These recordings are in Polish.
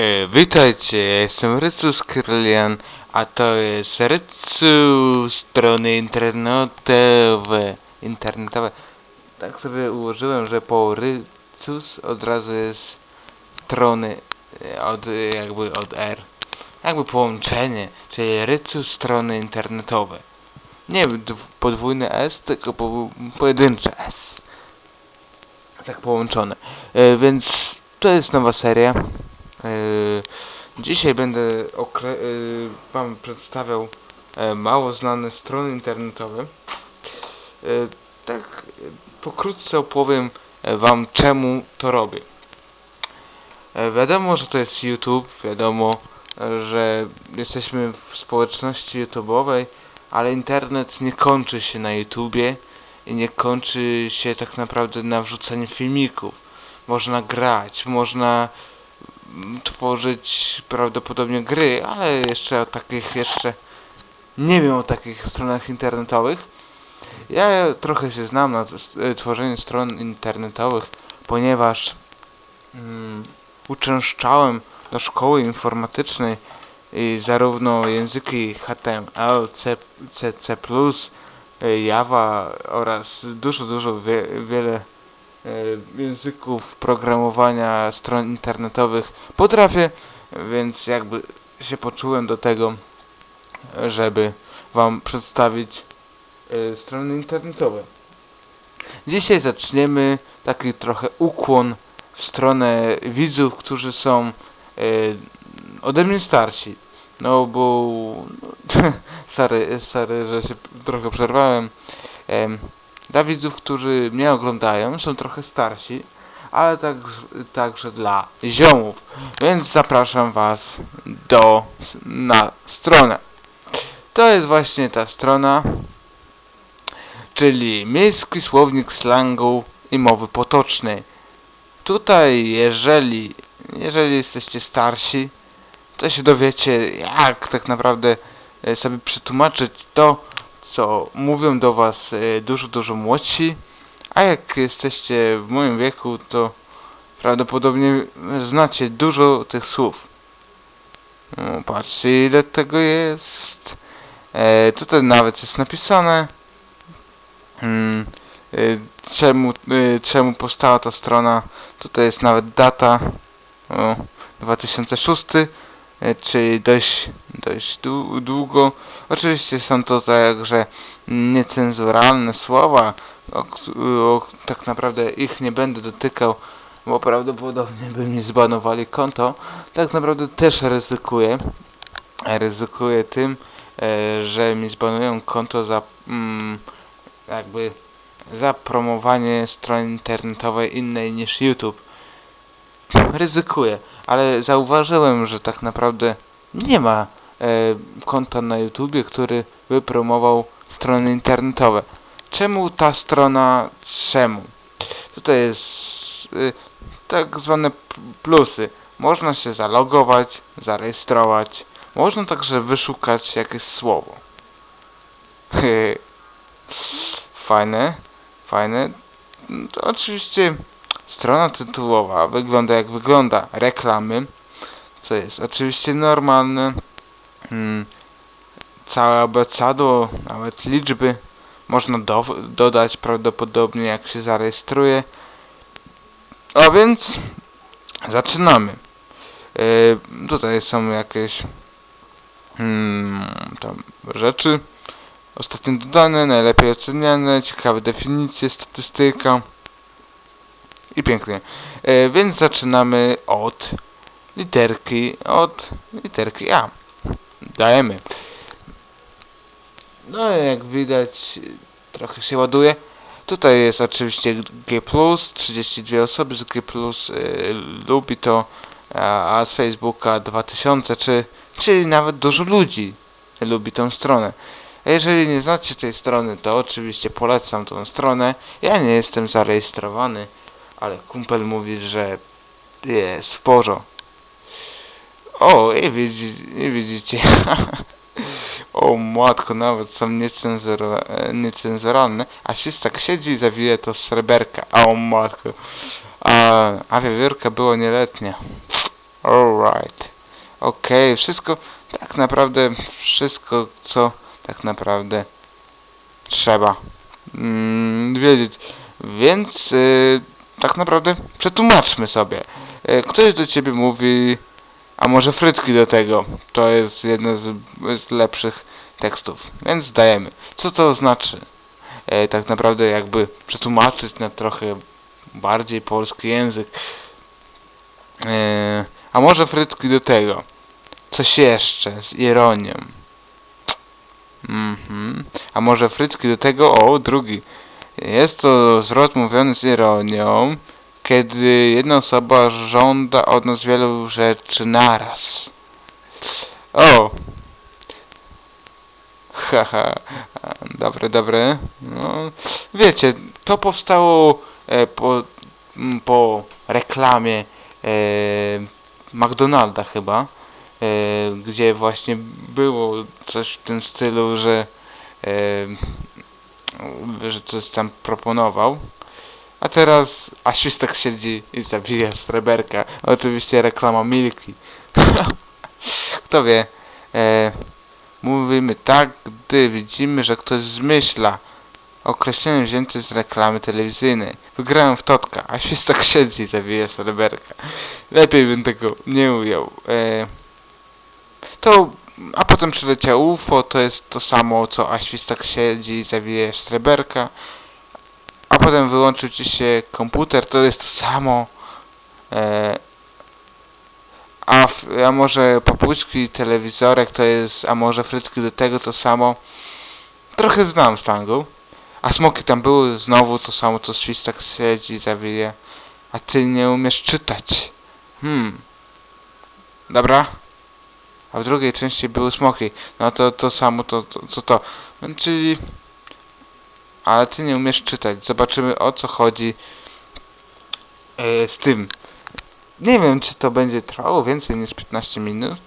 E, witajcie, ja jestem Rycus Krylian, a to jest Rycu strony internetowe. Internetowe. Tak sobie ułożyłem, że po Rycus od razu jest strony e, od jakby od R. Jakby połączenie, czyli Rycus strony internetowe. Nie dw- podwójne S, tylko po, pojedyncze S. Tak połączone. E, więc to jest nowa seria. Yy, Dzisiaj będę yy, Wam przedstawiał e, mało znane strony internetowe. Yy, Tak pokrótce opowiem e, Wam czemu to robię. E, Wiadomo, że to jest YouTube, wiadomo, że jesteśmy w społeczności YouTube'owej, ale internet nie kończy się na YouTubie i nie kończy się tak naprawdę na wrzucaniu filmików. Można grać, można tworzyć prawdopodobnie gry, ale jeszcze o takich jeszcze nie wiem o takich stronach internetowych. Ja trochę się znam na e, tworzeniu stron internetowych, ponieważ mm, uczęszczałem do szkoły informatycznej i zarówno języki HTML, C, C, C+, e, Java oraz dużo, dużo wie, wiele języków programowania stron internetowych potrafię, więc jakby się poczułem do tego, żeby Wam przedstawić e, strony internetowe. Dzisiaj zaczniemy taki trochę ukłon w stronę widzów, którzy są e, ode mnie starsi. No bo sorry, sorry, że się trochę przerwałem. Dla widzów, którzy mnie oglądają, są trochę starsi, ale tak, także dla ziomów. Więc zapraszam Was do na stronę. To jest właśnie ta strona, czyli Miejski Słownik Slangu i Mowy Potocznej. Tutaj, jeżeli, jeżeli jesteście starsi, to się dowiecie, jak tak naprawdę e, sobie przetłumaczyć to, co mówią do Was e, dużo, dużo młodsi, a jak jesteście w moim wieku, to prawdopodobnie znacie dużo tych słów. No, patrzcie ile tego jest. E, tutaj nawet jest napisane, mm, e, czemu, e, czemu powstała ta strona. Tutaj jest nawet data, o, 2006, e, czyli dość, dość dłu- długo. Oczywiście są to także niecenzuralne słowa, o, o, tak naprawdę ich nie będę dotykał, bo prawdopodobnie by mi zbanowali konto. Tak naprawdę też ryzykuję, ryzykuję tym, e, że mi zbanują konto za mm, jakby za promowanie strony internetowej innej niż YouTube. Ryzykuję, ale zauważyłem, że tak naprawdę nie ma e, konta na YouTubie, który by promował strony internetowe. Czemu ta strona? Czemu? Tutaj jest y, tak zwane plusy. Można się zalogować, zarejestrować. Można także wyszukać jakieś słowo. fajne, fajne. No oczywiście strona tytułowa wygląda jak wygląda. Reklamy, co jest oczywiście normalne. Mm, całe abecadło, nawet liczby można do, dodać prawdopodobnie jak się zarejestruje. A więc zaczynamy. E, tutaj są jakieś mm, tam rzeczy ostatnio dodane, najlepiej oceniane, ciekawe definicje, statystyka i pięknie. E, więc zaczynamy od literki, od literki A. Dajemy. No jak widać trochę się ładuje. Tutaj jest oczywiście G+, 32 osoby z G+, y, lubi to, a, a z Facebooka 2000, czy, czyli nawet dużo ludzi lubi tą stronę. Jeżeli nie znacie tej strony, to oczywiście polecam tą stronę. Ja nie jestem zarejestrowany, ale kumpel mówi, że jest porządku. O, i, widzi, i widzicie. o matko, nawet są niecenzura, niecenzuralne. A się tak siedzi i zawija to sreberka. O matko. A, a wiewiórka było nieletnia. Alright. Okej, wszystko, tak naprawdę wszystko, co tak naprawdę trzeba mm, wiedzieć. Więc y, tak naprawdę przetłumaczmy sobie. Y, ktoś do ciebie mówi, a może frytki do tego. To jest jeden z, z lepszych tekstów. Więc dajemy. Co to znaczy? E, tak naprawdę jakby przetłumaczyć na trochę bardziej polski język. E, a może frytki do tego. Coś jeszcze z ironią. Mhm. A może frytki do tego? O, drugi. Jest to zwrot mówiony z ironią, kiedy jedna osoba żąda od nas wielu rzeczy naraz. O! Haha, dobre, dobre. No, wiecie, to powstało e, po, po reklamie e, McDonalda chyba, e, gdzie właśnie było coś w tym stylu, że, e, że coś tam proponował. A teraz Aświstek siedzi i zabija sreberka. Oczywiście reklama Milki. Kto wie. E, mówimy tak, gdy widzimy, że ktoś zmyśla. Określenie wzięte z reklamy telewizyjnej. Wygrałem w Totka, a siedzi i zabija sreberka. Lepiej bym tego nie ujął. E, to, a potem przyleciał UFO, to jest to samo, co Aświstak siedzi i zabija sreberka. A potem wyłączył ci się komputer, to jest to samo. E, a, f, a może papuczki, telewizorek to jest, a może frytki do tego to samo. Trochę znam slangu. A smoki tam były znowu to samo, co świstak siedzi i zawija. A ty nie umiesz czytać. Hmm. Dobra. A w drugiej części były smoki. No to to samo, to, to co to? Czyli... Ale ty nie umiesz czytać. Zobaczymy o co chodzi e, z tym. Nie wiem, czy to będzie trwało więcej niż 15 minut.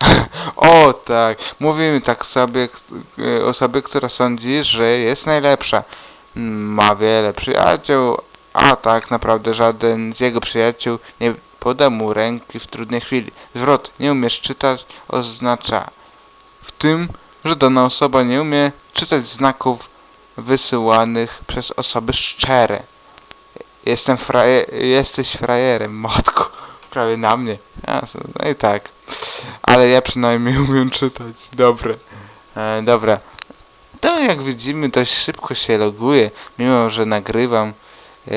o tak, mówimy tak sobie e, o sobie, która sądzi, że jest najlepsza. Ma wiele przyjaciół, a tak naprawdę żaden z jego przyjaciół nie poda mu ręki w trudnej chwili. Zwrot, nie umiesz czytać, oznacza w tym, że dana osoba nie umie czytać znaków wysyłanych przez osoby szczere. Jestem fraje jesteś frajerem, matko. Prawie na mnie. Jasne, no i tak. Ale ja przynajmniej umiem czytać. Dobre. E, dobra. To jak widzimy dość szybko się loguje, mimo że nagrywam. E,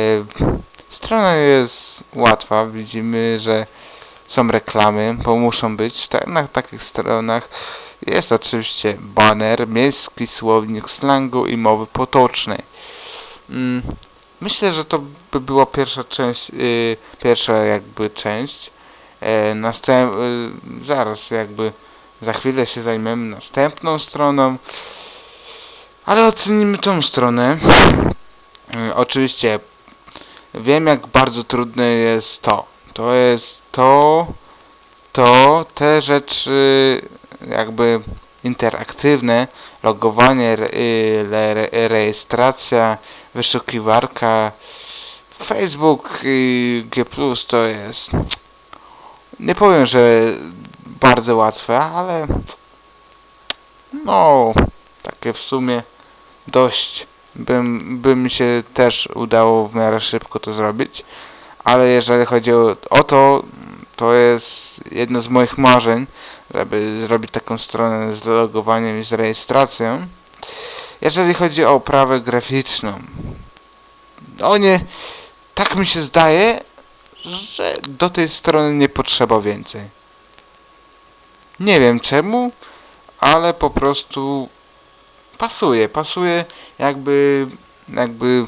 strona jest łatwa. Widzimy, że są reklamy, bo muszą być. Na takich stronach jest oczywiście banner, miejski słownik slangu i mowy potocznej. Mm, myślę, że to by była pierwsza część, yy, pierwsza jakby część. E, następ, y, zaraz jakby za chwilę się zajmiemy następną stroną. Ale ocenimy tą stronę. Y, oczywiście wiem jak bardzo trudne jest to. To jest to, to, te rzeczy jakby interaktywne, logowanie, re, rejestracja, wyszukiwarka, Facebook i G+, to jest nie powiem, że bardzo łatwe, ale no, takie w sumie dość bym, by mi się też udało w miarę szybko to zrobić, ale jeżeli chodzi o, o to, to jest jedno z moich marzeń, żeby zrobić taką stronę z logowaniem i z rejestracją. Jeżeli chodzi o oprawę graficzną, o nie, tak mi się zdaje, że do tej strony nie potrzeba więcej. Nie wiem czemu, ale po prostu pasuje, pasuje jakby, jakby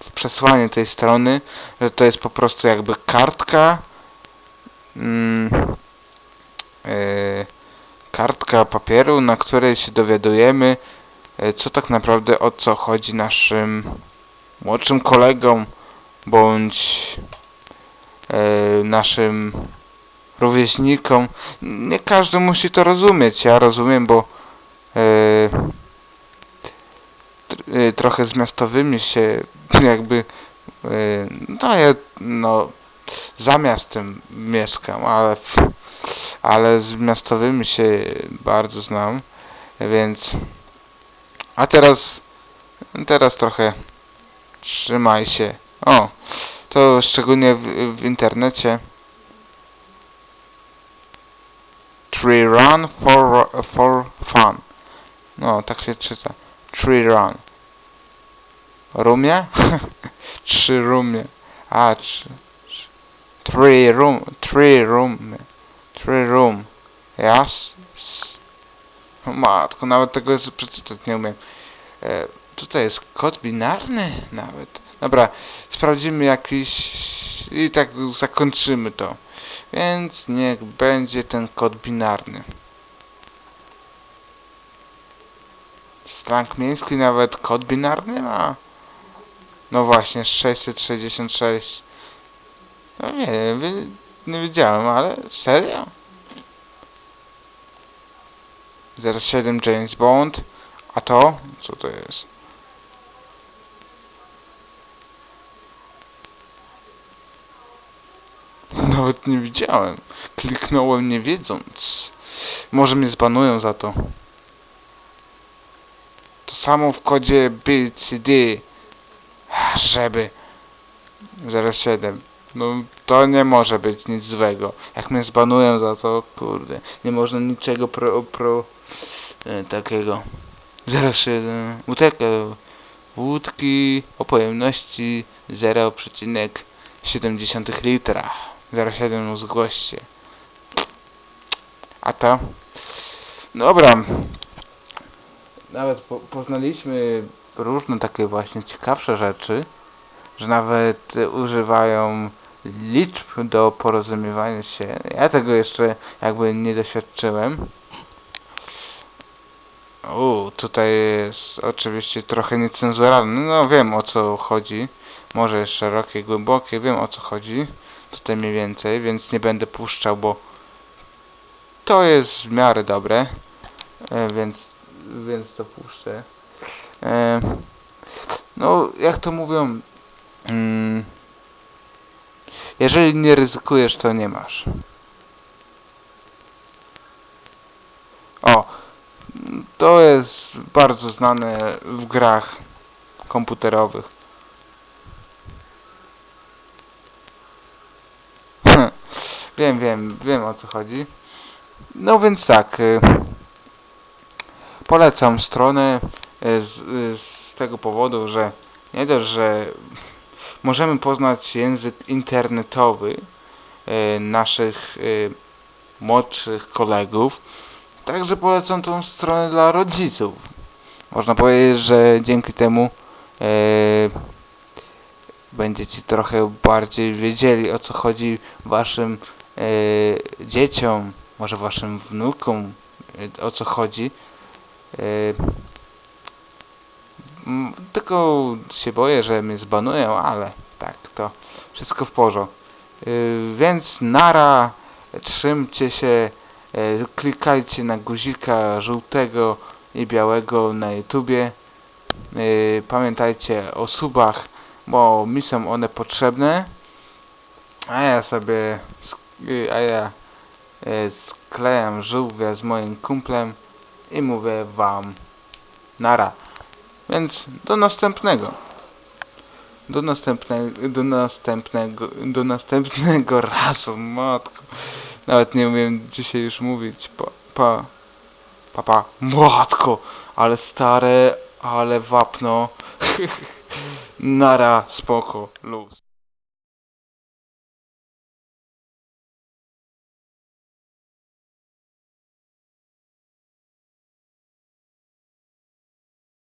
w przesłanie tej strony, że to jest po prostu jakby kartka, mm, yy, kartka papieru, na której się dowiadujemy, yy, co tak naprawdę o co chodzi naszym młodszym kolegom, bądź yy, naszym rówieśnikom. Nie każdy musi to rozumieć. Ja rozumiem, bo trochę z miastowymi się jakby yy, no, ja, no za miastem mieszkam, ale, ale z miastowymi się bardzo znam, więc a teraz teraz trochę trzymaj się. O, to szczególnie w, w internecie. Tree run for, for fun. No, tak się czyta. Tree run. Rumie? Trzy rumie. A, trzy. Three room. Three room. Three room. Jas? S- O Matko, nawet tego przeczytać nie umiem. E, tutaj jest kod binarny nawet. Dobra, sprawdzimy jakiś i tak zakończymy to. Więc niech będzie ten kod binarny. Strang miejski nawet kod binarny ma. No właśnie, 666. No nie, wy- nie wiedziałem, ale serio? 07 James Bond. A to? Co to jest? Nawet nie widziałem. Kliknąłem nie wiedząc. Może mnie zbanują za to. To samo w kodzie BCD. Żeby. 07. No to nie może być nic złego. Jak mnie zbanują za to, kurde. Nie można niczego pro... pro e, takiego. 07. Butelka wódki o pojemności 0,7 litra. 07 zgłoście. A to? Dobra. Nawet po, poznaliśmy różne takie właśnie ciekawsze rzeczy, że nawet używają liczb do porozumiewania się. Ja tego jeszcze jakby nie doświadczyłem. U, tutaj jest oczywiście trochę niecenzuralny. No wiem o co chodzi. Może jest szerokie, głębokie, wiem o co chodzi. Tutaj mniej więcej, więc nie będę puszczał, bo to jest w miarę dobre. E, więc, więc to puszczę. E, no, jak to mówią, mm, jeżeli nie ryzykujesz, to nie masz. O, to jest bardzo znane w grach komputerowych. wiem, wiem, wiem o co chodzi. No więc tak, y, polecam stronę z, y, z tego powodu, że nie dość, że możemy poznać język internetowy y, naszych młodszych kolegów, także polecam tą stronę dla rodziców. Można powiedzieć, że dzięki temu będziecie trochę bardziej wiedzieli o co chodzi waszym y, dzieciom, może waszym wnukom, y, o co chodzi. M, tylko się boję, że mnie zbanują, ale tak, to wszystko w porządku. Y, więc nara, trzymcie się, y, klikajcie na guzika żółtego i białego na YouTubie. Y, pamiętajcie o subach, bo mi są one potrzebne. A ja sobie, a ja sklejam żółwia z moim kumplem i mówię wam nara. Więc do następnego. Do następnego, do następnego, do następnego razu, matko. Nawet nie umiem dzisiaj już mówić. Pa, pa, pa, pa. matko, ale stare, ale wapno. Nara, spoko, luz.